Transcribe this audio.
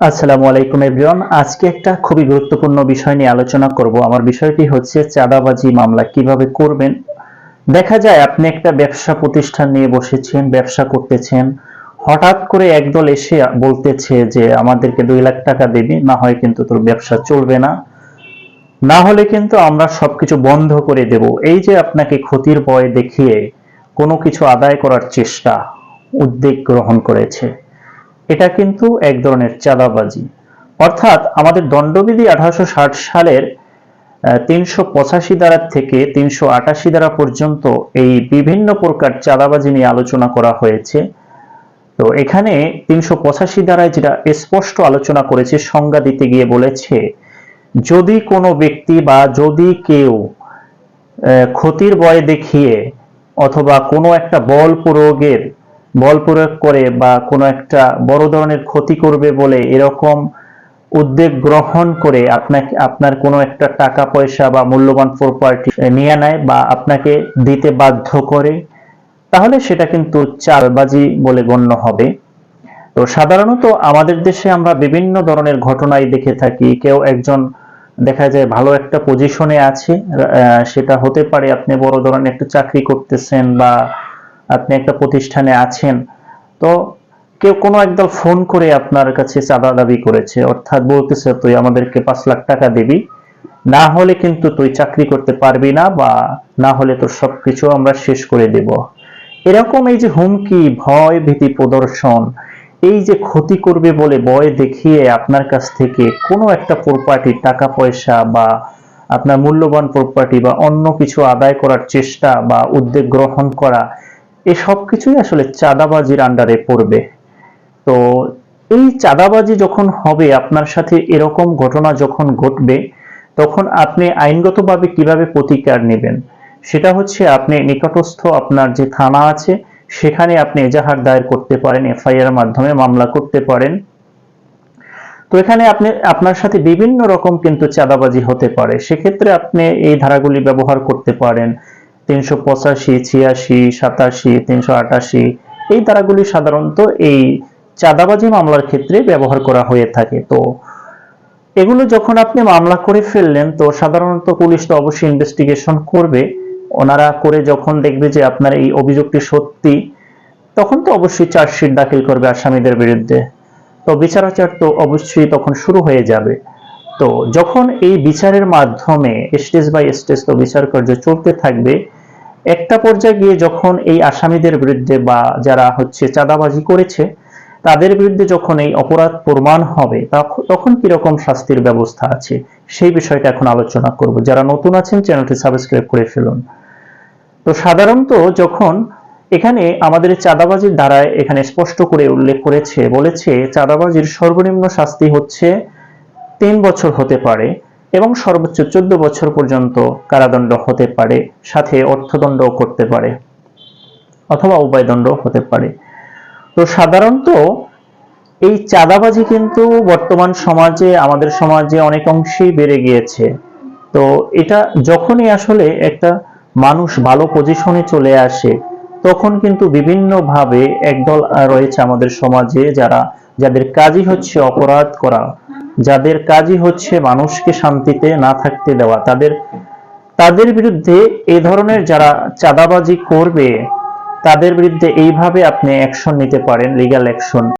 আসসালামু আলাইকুম এভরিওয়ান। আজকে একটা খুবই গুরুত্বপূর্ণ বিষয় নিয়ে আলোচনা করব। আমার বিষয়টি হচ্ছে চাঁদাবাজি মামলা। কীভাবে করবেন? দেখা যায় আপনি একটা ব্যবসা প্রতিষ্ঠান নিয়ে বসেছেন, ব্যবসা করতেছেন। হঠাৎ করে একদল এসে বলতেছে যে, আমাদেরকে দুই লাখ টাকা দেবে, না হয় কিন্তু তোর ব্যবসা চলবে না। না হলে কিন্তু আমরা সবকিছু বন্ধ করে দেব। এই যে আপনাকে ক্ষতির ভয় দেখিয়ে কোনো কিছু আদায় করার চেষ্টা উদ্বেগ গ্রহণ করেছে। এটা কিন্তু এক ধরনের চাঁদাবাজি। অর্থাৎ আমাদের দণ্ডবিধি আঠারোশো ষাট সালের তিনশো পঁচাশি দ্বারা থেকে তিনশো আটাশি দ্বারা পর্যন্ত এই বিভিন্ন প্রকার চাঁদাবাজি নিয়ে আলোচনা করা হয়েছে। তো এখানে তিনশো পঁচাশি দ্বারায় যেটা স্পষ্ট আলোচনা করেছে, সংজ্ঞা দিতে গিয়ে বলেছে, যদি কোনো ব্যক্তি বা যদি কেউ ক্ষতির ভয় দেখিয়ে অথবা কোনো একটা বল প্রয়োগের বল প্রয়োগ করে বা কোনো একটা বড় ধরনের ক্ষতি করবে বলে এরকম উদ্যোগ গ্রহণ করে আপনাকে, আপনার কোনো একটা টাকা পয়সা বা মূল্যবান প্রপার্টি নিয়ে নেয় বা আপনাকে দিতে বাধ্য করে, তাহলে সেটা কিন্তু চালবাজি বলে গণ্য হবে। তো সাধারণত আমাদের দেশে আমরা বিভিন্ন ধরনের ঘটনাই দেখে থাকি। কেউ একজন দেখা যায় ভালো একটা পজিশনে আছে সেটা হতে পারে আপনি বড় ধরনের একটা চাকরি করতেছেন বা আপনি একটা প্রতিষ্ঠানে আছেন, তো কেউ কোনো একদল ফোন করে আপনার কাছে চাঁদা দাবি করেছে, অর্থাৎ বলতেছে, তুই আমাদেরকে পাঁচ লাখ টাকা দিবি, না হলে কিন্তু তুই চাকরি করতে পারবি না বা না হলে তোর সবকিছু আমরা শেষ করে দেব। এরকম এই যে হুমকি, ভয়, ভীতি প্রদর্শন, এই যে ক্ষতি করবে বলে ভয় দেখিয়ে আপনার কাছ থেকে কোনো একটা প্রপার্টি টাকা পয়সা বা আপনার মূল্যবান প্রপার্টি বা অন্য কিছু আদায় করার চেষ্টা বা উদ্যোগ গ্রহণ করা এই সব কিছুই আসলে চাঁদাবাজির আন্ডারে পড়বে। তো এই চাঁদাবাজি যখন হবে, আপনার সাথে এরকম ঘটনা যখন ঘটবে, তখন আপনি আইনগতভাবে কীভাবে প্রতিকার নেবেন? সেটা হচ্ছে আপনি নিকটস্থ আপনার যে থানা আছে, সেখানে আপনি এজাহার দায়ের করতে পারেন, এফআইআর মাধ্যমে মামলা করতে পারেন। তো এখানে আপনি, আপনার সাথে বিভিন্ন রকম কিন্তু চাঁদাবাজি হতে পারে। সেক্ষেত্রে আপনি এই ধারাগুলি ব্যবহার করতে পারেন। তিনশো পঁচাশি, ছিয়াশি, সাতাশি, তিনশো আটাশি এই ধারাগুলি সাধারণত এই চাঁদাবাজি মামলার ক্ষেত্রে ব্যবহার করা হয়ে থাকে। তো এগুলো যখন আপনি মামলা করে ফেললেন, তো সাধারণত পুলিশ তো অবশ্যই ইনভেস্টিগেশন করবে। ওনারা করে যখন দেখবে যে আপনার এই অভিযোগটি সত্যি, তখন তো অবশ্যই চার্জশিট দাখিল করবে আসামিদের বিরুদ্ধে। তো বিচারাচার তো অবশ্যই তখন শুরু হয়ে যাবে। তো যখন এই বিচারের মাধ্যমে, স্টেজ বাই স্টেজ তো বিচার কার্য চলতে থাকবে একটা পর্যায়ে গিয়ে যখন এই আসামিদের বিরুদ্ধে বা যারা হচ্ছে চাঁদাবাজি করেছে, তাদের বিরুদ্ধে যখন এই অপরাধ প্রমাণ হবে, তখ- তখন কীরকম শাস্তির ব্যবস্থা আছে? সেই বিষয়টা এখন আলোচনা করব। যারা নতুন আছেন, চ্যানেলটি সাবস্ক্রাইব করে ফেলুন। তো সাধারণত যখন এখানে আমাদের চাঁদাবাজির দ্বারায় এখানে স্পষ্ট করে উল্লেখ করেছে, বলেছে, চাঁদাবাজির সর্বনিম্ন শাস্তি হচ্ছে তিন বছর হতে পারে। এবং সর্বোচ্চ চোদ্দ বছর পর্যন্ত কারাদণ্ড হতে পারে, সাথে অর্থদণ্ডও করতে পারে, অথবা উভয়দণ্ড হতে পারে। তো সাধারণত এই চাঁদাবাজি কিন্তু বর্তমান সমাজে, আমাদের সমাজে অনেক অংশেই বেড়ে গিয়েছে। তো এটা যখনই আসলে একটা মানুষ ভালো পজিশনে চলে আসে, তখন কিন্তু বিভিন্নভাবে একদল রয়েছে আমাদের সমাজে যারা, যাদের কাজই হচ্ছে অপরাধ করা যাদের কাজই হচ্ছে মানুষকে শান্তিতে না থাকতে দেওয়া, তাদের তাদের বিরুদ্ধে এ ধরনের যারা চাঁদাবাজি করবে, তাদের বিরুদ্ধে এইভাবে আপনি অ্যাকশন নিতে পারেন লিগ্যাল অ্যাকশন